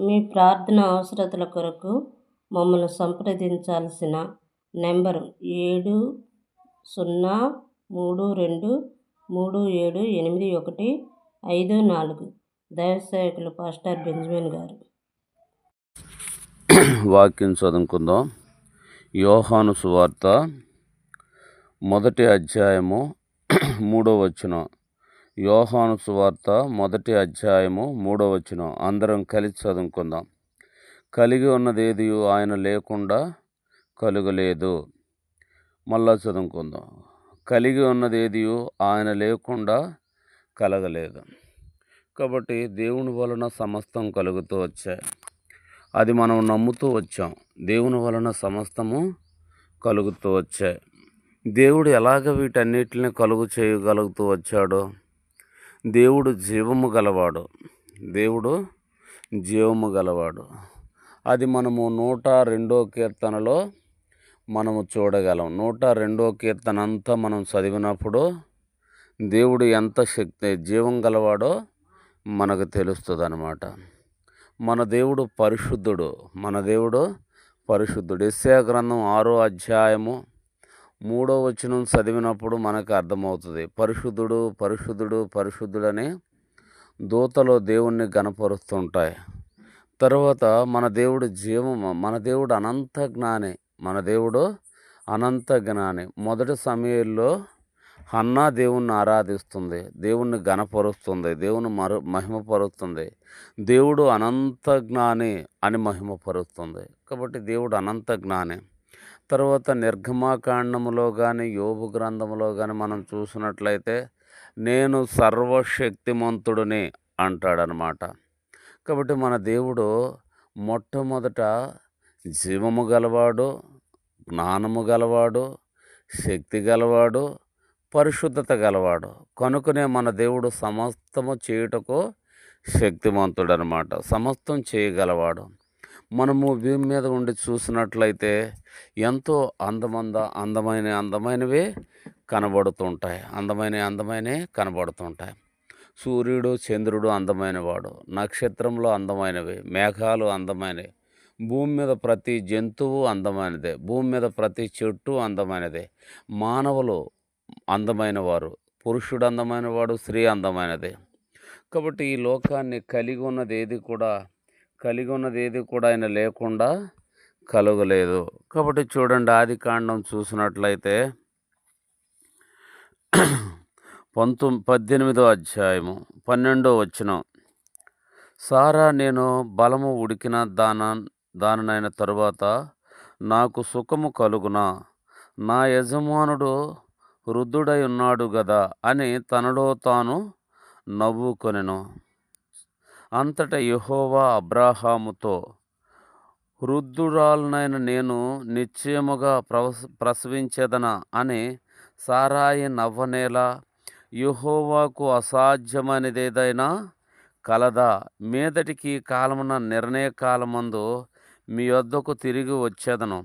మీ ప్రార్థన అవసరతల కొరకు మమ్మల్ని సంప్రదించాల్సిన నెంబరు ఏడు సున్నా మూడు రెండు మూడు ఏడు ఎనిమిది ఒకటి ఐదు నాలుగు. దైవసేవకులు పాస్టర్ బెంజమిన్ గారు. వాక్యం చదువుకుందాం. యోహాను సువార్త మొదటి అధ్యాయము మూడో వచనం. యోహాను సువార్త మొదటి అధ్యాయము మూడో వచనం. అందరం కలిసి చదువుకుందాం. కలిగి ఉన్నదేది ఆయన లేకుండా కలుగలేదు. మళ్ళా చదువుకుందాం. కలిగి ఉన్నదేది ఆయన లేకుండా కలగలేదు. కాబట్టి దేవుని వలన సమస్తం కలుగుతూ వచ్చాయి. అది మనం నమ్ముతూ వచ్చాం. దేవుని వలన సమస్తము కలుగుతూ వచ్చాయి. దేవుడు ఎలాగ వీటన్నిటిని కలుగు చేయగలుగుతూ వచ్చాడో దేవుడు జీవము గలవాడు. దేవుడు జీవము గలవాడు. అది మనము నూట రెండో కీర్తనలో మనము చూడగలం. నూట రెండో కీర్తన అంతా మనం చదివినప్పుడు దేవుడు ఎంత శక్తి జీవం గలవాడో మనకు తెలుస్తుంది అనమాట మన దేవుడు పరిశుద్ధుడు. మన దేవుడు పరిశుద్ధుడు. ఎస్సే గ్రంథం ఆరో అధ్యాయము మూడో వచనం చదివినప్పుడు మనకు అర్థమవుతుంది. పరిశుద్ధుడు పరిశుద్ధుడు పరిశుద్ధుడని దూతలో దేవుణ్ణి గనపరుస్తుంటాయి తర్వాత మన దేవుడు జీవము మన దేవుడు అనంత జ్ఞాని మన దేవుడు అనంత జ్ఞాని. మొదటి సమయంలో హన్నా దేవుణ్ణి ఆరాధిస్తుంది దేవుణ్ణి గణపరుస్తుంది దేవుని మరు మహిమపరుస్తుంది. దేవుడు అనంత జ్ఞాని అని మహిమపరుస్తుంది. కాబట్టి దేవుడు అనంత జ్ఞాని. తర్వాత నిర్గమాకాండములో కానీ యోగు గ్రంథములో కానీ మనం చూసినట్లయితే నేను సర్వశక్తిమంతుడిని అంటాడనమాట. కాబట్టి మన దేవుడు మొట్టమొదట జీవము గలవాడు జ్ఞానము గలవాడు శక్తి గలవాడు పరిశుద్ధత గలవాడు. కనుకనే మన దేవుడు సమస్తము చేయుటకు శక్తిమంతుడనమాట. సమస్తం చేయగలవాడు. మనము భూమి మీద ఉండి చూసినట్లయితే ఎంతో అందమంద అందమైన అందమైనవి కనబడుతుంటాయి. అందమైన అందమైనవి కనబడుతుంటాయి. సూర్యుడు చంద్రుడు అందమైనవాడు. నక్షత్రంలో అందమైనవి మేఘాలు అందమైనవి. భూమి మీద ప్రతి జంతువు అందమైనదే. భూమి మీద ప్రతి చెట్టు అందమైనదే. మానవులు అందమైన వారు పురుషుడు అందమైన వాడు స్త్రీ అందమైనదే. కాబట్టి ఈ లోకాన్ని కలిగి ఉన్నది ఏది కూడా కలిగి ఉన్నది ఏది కూడా ఆయన లేకుండా కలగలేదు. కాబట్టి చూడండి ఆది కాండం చూసినట్లయితే పంతొమ్ పద్దెనిమిదో అధ్యాయము పన్నెండో వచ్చిన సారా నేను బలము ఉడికిన దాన దానినైన తరువాత నాకు సుఖము కలుగునా? నా యజమానుడు వృద్ధుడై ఉన్నాడు గదా అని తనలో తాను నవ్వుకొనెను. అంతటా యహోవా అబ్రాహాముతో వృద్ధురాలనైన నేను నిశ్చయముగా ప్రసవించేదన అని సారాయి నవ్వనేలా యహోవాకు అసాధ్యమైనదేదైనా కలదా. మీదటికి కాలమున నిర్ణయ కాలమందు మీ వద్దకు తిరిగి వచ్చేదను.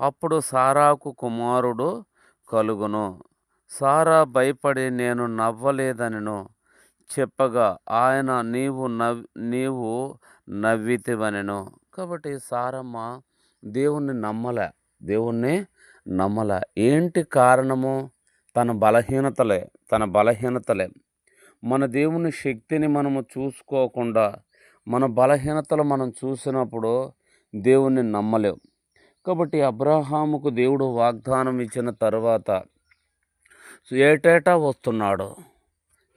అప్పుడు సారాకు కుమారుడు కలుగును. సారా భయపడి నేను నవ్వలేదనను. చెప్పగా ఆయన నీవు నవ్ నీవు నవ్వితివనెను. కాబట్టి సారమ్మ దేవుణ్ణి నమ్మలే. దేవుణ్ణి నమ్మలే. ఏంటి కారణము? తన బలహీనతలే తన బలహీనతలే. మన దేవుని శక్తిని మనము చూసుకోకుండా మన బలహీనతలు మనం చూసినప్పుడు దేవుణ్ణి నమ్మలేవు కాబట్టి అబ్రహాముకు దేవుడు వాగ్దానం ఇచ్చిన తర్వాత ఏటేటా వస్తున్నాడు?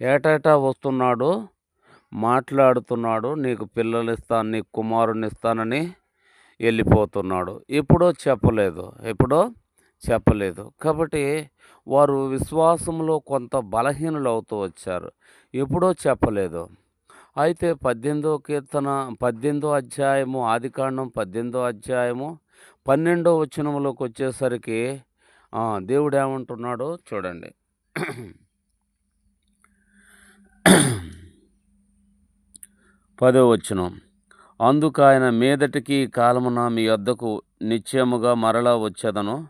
ఏటేటా వస్తున్నాడు? మాట్లాడుతున్నాడు. నీకు పిల్లలు ఇస్తాను నీకు కుమారుని ఇస్తానని వెళ్ళిపోతున్నాడు ఎప్పుడో చెప్పలేదు. ఎప్పుడో చెప్పలేదు. కాబట్టి వారు విశ్వాసంలో కొంత బలహీనులు అవుతూ వచ్చారు. ఎప్పుడో చెప్పలేదు. అయితే పద్దెనిమిదో కీర్తన పద్దెనిమిదో అధ్యాయము ఆదికాండం పద్దెనిమిదో అధ్యాయము పన్నెండో వచనంలోకి వచ్చేసరికి దేవుడు ఏమంటున్నాడో చూడండి. పదో వచ్చును అందుకు ఆయన మీదటికి కాలమున మీ వద్దకు నిశ్చయముగా మరలా వచ్చేదను.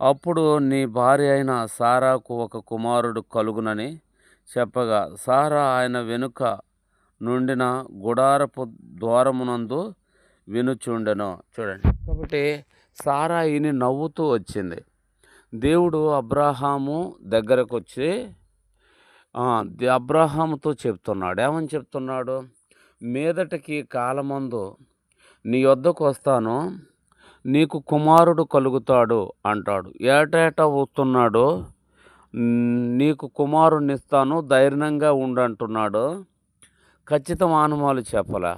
అప్పుడు నీ భార్య అయిన సారాకు ఒక కుమారుడు కలుగునని చెప్పగా సారా ఆయన వెనుక నుండిన గుడారపు ద్వారమునందు వినుచుండెను. చూడండి. కాబట్టి సారాయిని నవ్వుతూ వచ్చింది. దేవుడు అబ్రహాము దగ్గరకు వచ్చి అబ్రహాముతో చెప్తున్నాడు. ఏమని చెప్తున్నాడు? మీదటికి కాలమందు నీ వద్దకు వస్తాను నీకు కుమారుడు కలుగుతాడు అంటాడు. ఏటేటా వస్తున్నాడు నీకు కుమారుడిని ఇస్తాను ధైర్యంగా ఉండంటున్నాడు. ఖచ్చితం ఆనుమాలు చెప్పలే.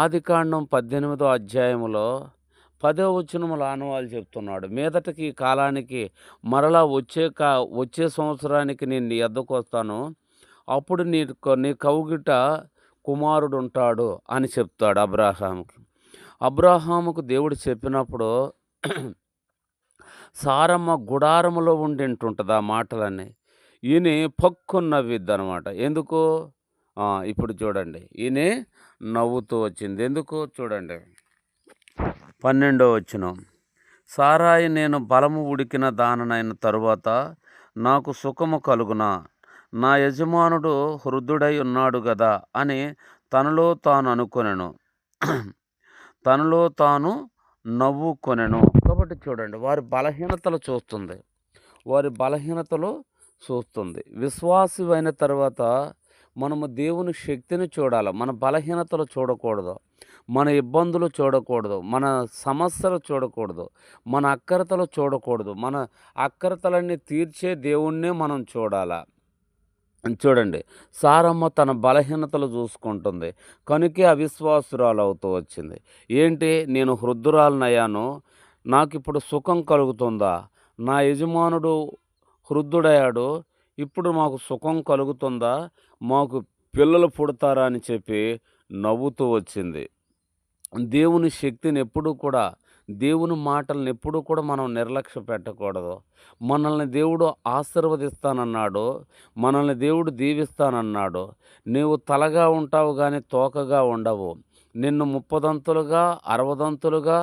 ఆదికాండం పద్దెనిమిదో అధ్యాయంలో పదో వచనముల ఆనవాళ్ళు చెప్తున్నాడు. మీదటికి కాలానికి మరలా వచ్చే కా వచ్చే సంవత్సరానికి నేను నీ ఎద్దకు వస్తాను. అప్పుడు నీ నీ కౌగిట కుమారుడు ఉంటాడు అని చెప్తాడు అబ్రాహాముకి. అబ్రాహాముకు దేవుడు చెప్పినప్పుడు సారమ్మ గుడారములో ఉండింటుంటుంది ఆ మాటలన్నీ. ఈయన పక్కు నవ్విద్ది అనమాట ఎందుకు? ఇప్పుడు చూడండి. ఈయన నవ్వుతూ వచ్చింది. ఎందుకు? చూడండి. పన్నెండో వచ్చిన సారాయి నేను బలము ఉడికిన దాననైన తరువాత నాకు సుఖము కలుగున? నా యజమానుడు హృదుడై ఉన్నాడు కదా అని తనలో తాను అనుకొనెను. తనలో తాను నవ్వుకొనెను. కాబట్టి చూడండి వారి బలహీనతలు చూస్తుంది. వారి బలహీనతలు చూస్తుంది. విశ్వాసి అయిన తర్వాత మనము దేవుని శక్తిని చూడాలి. మన బలహీనతలు చూడకూడదు. మన ఇబ్బందులు చూడకూడదు. మన సమస్యలు చూడకూడదు. మన అక్కరతలు చూడకూడదు. మన అక్కరతలన్నీ తీర్చే దేవుణ్ణే మనం చూడాలా. చూడండి సారమ్మ తన బలహీనతలు చూసుకుంటుంది. కనుకే అవిశ్వాసురాలు అవుతూ వచ్చింది. ఏంటి నేను హృద్దురాలనయ్యాను నాకు ఇప్పుడు సుఖం కలుగుతుందా? నా యజమానుడు హృద్దుడయ్యాడు ఇప్పుడు మాకు సుఖం కలుగుతుందా? మాకు పిల్లలు పుడతారా అని చెప్పి నవ్వుతూ వచ్చింది. దేవుని శక్తిని ఎప్పుడూ కూడా దేవుని మాటలను ఎప్పుడూ కూడా మనం నిర్లక్ష్య పెట్టకూడదు. మనల్ని దేవుడు ఆశీర్వదిస్తానన్నాడు. మనల్ని దేవుడు దీవిస్తానన్నాడు. నీవు తలగా ఉంటావు కానీ తోకగా ఉండవు. నిన్ను ముప్పదంతులుగా అరవదంతులుగా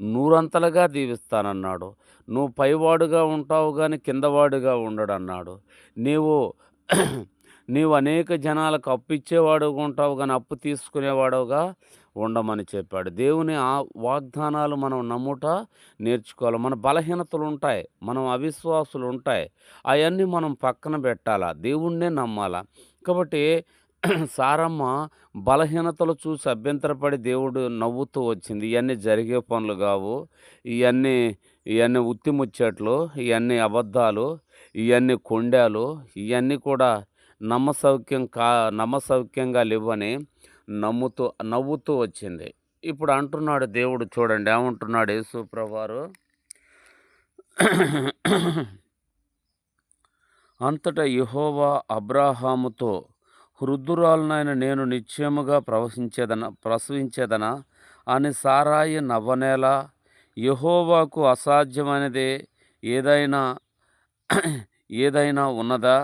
నూరంతలుగా దీవిస్తానన్నాడు. నువ్వు పైవాడుగా ఉంటావు కానీ కిందవాడుగా ఉండడన్నాడు. నీవు నీవు అనేక జనాలకు అప్పు ఇచ్చేవాడుగా ఉంటావు కానీ అప్పు తీసుకునేవాడుగా ఉండమని చెప్పాడు. దేవుని ఆ వాగ్దానాలు మనం నమ్ముట నేర్చుకోవాలి. మన బలహీనతలు ఉంటాయి మనం అవిశ్వాసులు ఉంటాయి. అవన్నీ మనం పక్కన పెట్టాలా? దేవుణ్ణే నమ్మాలా? కాబట్టి సారమ్మ బలహీనతలు చూసి అభ్యంతరపడి దేవుడు నవ్వుతూ వచ్చింది. ఇవన్నీ జరిగే పనులు కావు. ఇవన్నీ ఇవన్నీ ఉత్తిముచ్చట్లు ఇవన్నీ అబద్ధాలు ఇవన్నీ కొండాలు ఇవన్నీ కూడా నమ్మసౌక్యం కా నమ్మసౌక్యంగా లేవని నమ్ముతూ నవ్వుతూ వచ్చింది. ఇప్పుడు అంటున్నాడు దేవుడు చూడండి ఏమంటున్నాడు యేసుప్రభువారు అంతటా యహోవా అబ్రాహాముతో హృదురాలనైన నేను నిశ్చయముగా ప్రవశించేదన ప్రసవించేదన అని సారాయి నవ్వనేలా యహోవాకు అసాధ్యమైనదే ఏదైనా ఏదైనా ఉన్నదా?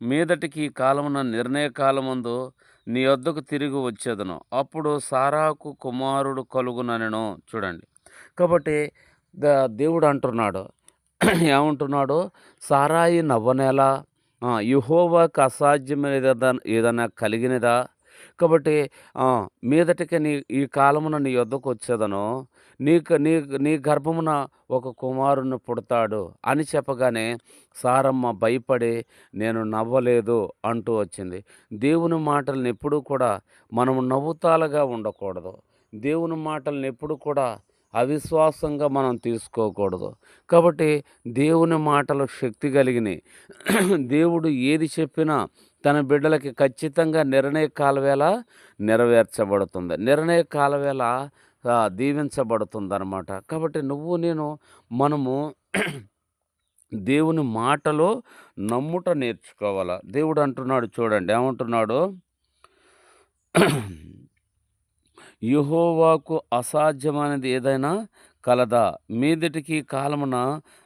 మీదటికి ఈ కాలమున నిర్ణయ కాలమందు నీ వద్దకు తిరిగి వచ్చేదను. అప్పుడు సారాకు కుమారుడు కలుగునను చూడండి. కాబట్టి ద- దేవుడు అంటున్నాడు. ఏమంటున్నాడు? సారాయి నవ్వనేలా? యుహోవాకు అసాధ్యమైన ఏదైనా కలిగినదా? కాబట్టి మీదటికి నీ ఈ కాలమున నీ వద్దకు వచ్చేదను. నీకు నీ నీ గర్భమున ఒక కుమారుని పుడతాడు అని చెప్పగానే సారమ్మ భయపడి నేను నవ్వలేదు అంటూ వచ్చింది. దేవుని మాటలను ఎప్పుడూ కూడా మనము నవ్వుతాలుగా ఉండకూడదు. దేవుని మాటలను ఎప్పుడు కూడా అవిశ్వాసంగా మనం తీసుకోకూడదు. కాబట్టి దేవుని మాటలు శక్తి కలిగినవి దేవుడు ఏది చెప్పినా తన బిడ్డలకి ఖచ్చితంగా నిర్ణయ కాలవేళ నెరవేర్చబడుతుంది. నిర్ణయ కాలవేళ ఆ, దీవించబడుతుంది కాబట్టి నువ్వు నేను మనము దేవుని మాటలో నమ్ముట నేర్చుకోవాలా? దేవుడు అంటున్నాడు చూడండి ఏమంటున్నాడు? యుహోవాకు అసాధ్యమైనది ఏదైనా కలదా? మీదటికి కాలమున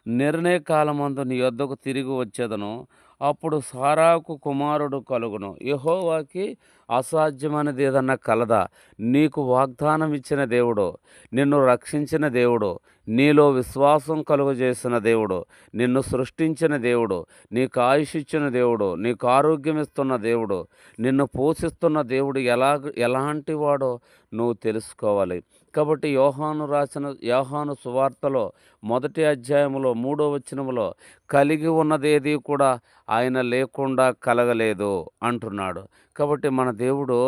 నిర్ణయ కాలమందు నీ యొద్దకు తిరిగి వచ్చేదను. అప్పుడు సారాకు కుమారుడు కలుగును. యహోవాకి అసాధ్యమైనది ఏదన్నా కలదా? నీకు వాగ్దానం ఇచ్చిన దేవుడు నిన్ను రక్షించిన దేవుడు నీలో విశ్వాసం కలుగజేసిన దేవుడు నిన్ను సృష్టించిన దేవుడు నీకు ఆయుష్ ఇచ్చిన దేవుడు నీకు ఆరోగ్యం ఇస్తున్న దేవుడు నిన్ను పోషిస్తున్న దేవుడు ఎలా ఎలాంటి వాడో నువ్వు తెలుసుకోవాలి. కాబట్టి యోహాను రాసిన యోహాను సువార్తలో మొదటి అధ్యాయంలో మూడో వచనములో కలిగి ఉన్నదేది కూడా ఆయన లేకుండా కలగలేదు అంటున్నాడు. కాబట్టి మన దేవుడు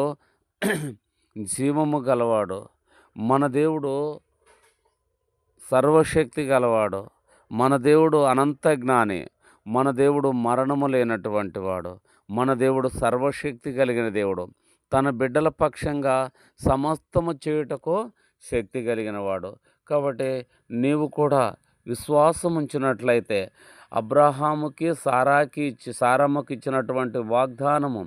జీవము గలవాడు మన దేవుడు సర్వశక్తి గలవాడు మన దేవుడు అనంత జ్ఞాని మన దేవుడు మరణము లేనటువంటి వాడు మన దేవుడు సర్వశక్తి కలిగిన దేవుడు తన బిడ్డల పక్షంగా సమస్తము చేయుటకు శక్తి కలిగిన వాడు. కాబట్టి నీవు కూడా విశ్వాసం ఉంచినట్లయితే అబ్రహాముకి సారాకి ఇచ్చి సారమ్మకి ఇచ్చినటువంటి వాగ్దానము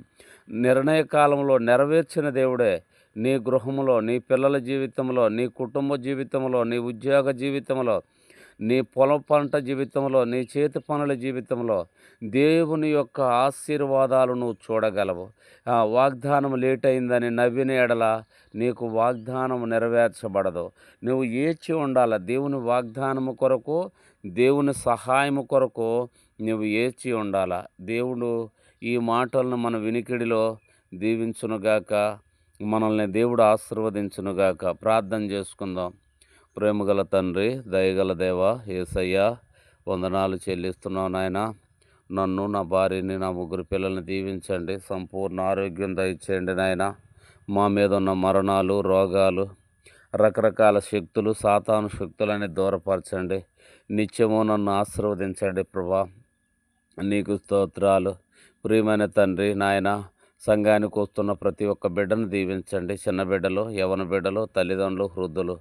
నిర్ణయ కాలంలో నెరవేర్చిన దేవుడే. నీ గృహంలో నీ పిల్లల జీవితంలో నీ కుటుంబ జీవితంలో నీ ఉద్యోగ జీవితంలో నీ పొలం పంట జీవితంలో నీ చేతి పనుల జీవితంలో దేవుని యొక్క ఆశీర్వాదాలు నువ్వు చూడగలవు. వాగ్దానం లేట్ అయిందని నవ్విన ఎడల నీకు వాగ్దానం నెరవేర్చబడదు. నువ్వు ఏచి ఉండాల దేవుని వాగ్దానము కొరకు దేవుని సహాయము కొరకు నువ్వు ఏచి ఉండాల. దేవుడు ఈ మాటలను మన వినికిడిలో దీవించునుగాక మనల్ని దేవుడు ఆశీర్వదించునుగాక ప్రార్థన చేసుకుందాం. ప్రేమగల తండ్రి దయగల దేవ ఏసయ్య వందనాలు చెల్లిస్తున్నాను నాయన. నన్ను నా భార్యని నా ముగ్గురు పిల్లల్ని దీవించండి. సంపూర్ణ ఆరోగ్యం దయచేయండి నాయన. మా మీద ఉన్న మరణాలు రోగాలు రకరకాల శక్తులు సాతాను శక్తులని దూరపరచండి. నిత్యము నన్ను ఆశీర్వదించండి ప్రభా. నీకు స్తోత్రాలు. ప్రియమైన తండ్రి నాయన సంఘానికి వస్తున్న ప్రతి ఒక్క బిడ్డను దీవించండి. చిన్న బిడ్డలు యవన బిడ్డలు తల్లిదండ్రులు వృద్ధులు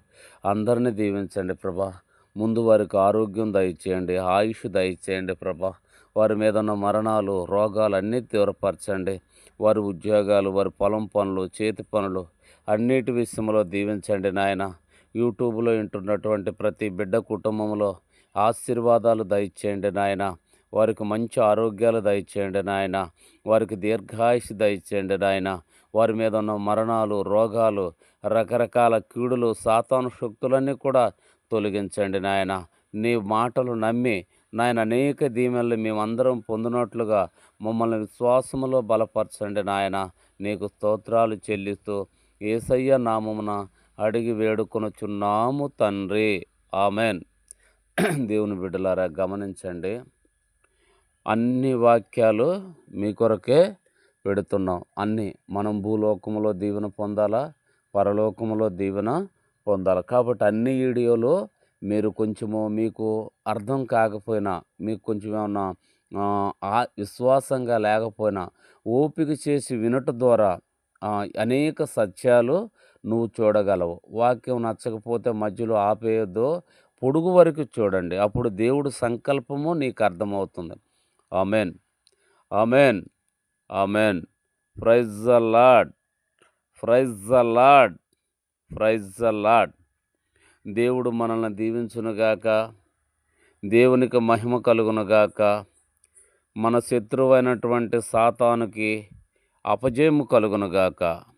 అందరినీ దీవించండి ప్రభా. ముందు వారికి ఆరోగ్యం దయచేయండి ఆయుష్ దయచేయండి ప్రభా. వారి మీద ఉన్న మరణాలు రోగాలు అన్నీ తీవ్రపరచండి. వారి ఉద్యోగాలు వారి పొలం పనులు చేతి పనులు అన్నిటి విషయంలో దీవించండి నాయన. యూట్యూబ్లో వింటున్నటువంటి ప్రతి బిడ్డ కుటుంబంలో ఆశీర్వాదాలు దయచేయండి నాయన. వారికి మంచి ఆరోగ్యాలు దయచేయండి నాయన. వారికి దీర్ఘాయుష్ దయచేయండి నాయన. వారి మీద ఉన్న మరణాలు రోగాలు రకరకాల కీడులు సాతాను శక్తులన్నీ కూడా తొలగించండి నాయన. నీ మాటలు నమ్మి నాయన అనేక దీమెల్ని మేమందరం పొందినట్లుగా మమ్మల్ని విశ్వాసములో బలపరచండి నాయన. నీకు స్తోత్రాలు చెల్లిస్తూ ఏసయ్య నామమున అడిగి వేడుకొనుచున్నాము తండ్రి. ఆమెన్. దేవుని బిడ్డలారా గమనించండి. అన్ని వాక్యాలు మీ కొరకే పెడుతున్నాం. అన్ని మనం భూలోకములో దీవెన పొందాలా? పరలోకములో దీవెన పొందాలి? కాబట్టి అన్ని వీడియోలు మీరు కొంచెము మీకు అర్థం కాకపోయినా మీకు కొంచెం ఏమన్నా ఆ, విశ్వాసంగా లేకపోయినా ఓపిక చేసి వినట ద్వారా అనేక సత్యాలు నువ్వు చూడగలవు. వాక్యం నచ్చకపోతే మధ్యలో ఆపేయొద్దు. పొడుగు వరకు చూడండి. అప్పుడు దేవుడు సంకల్పము నీకు అర్థమవుతుంది. Amen. Amen. Amen. Praise the Lord. Praise the Lord. Praise the Lord. దేవుడు మనల్ని దీవించునుగాక దేవునికి మహిమ కలుగునుగాక మన శత్రువైనటువంటి సాతానుకి అపజయము కలుగునుగాక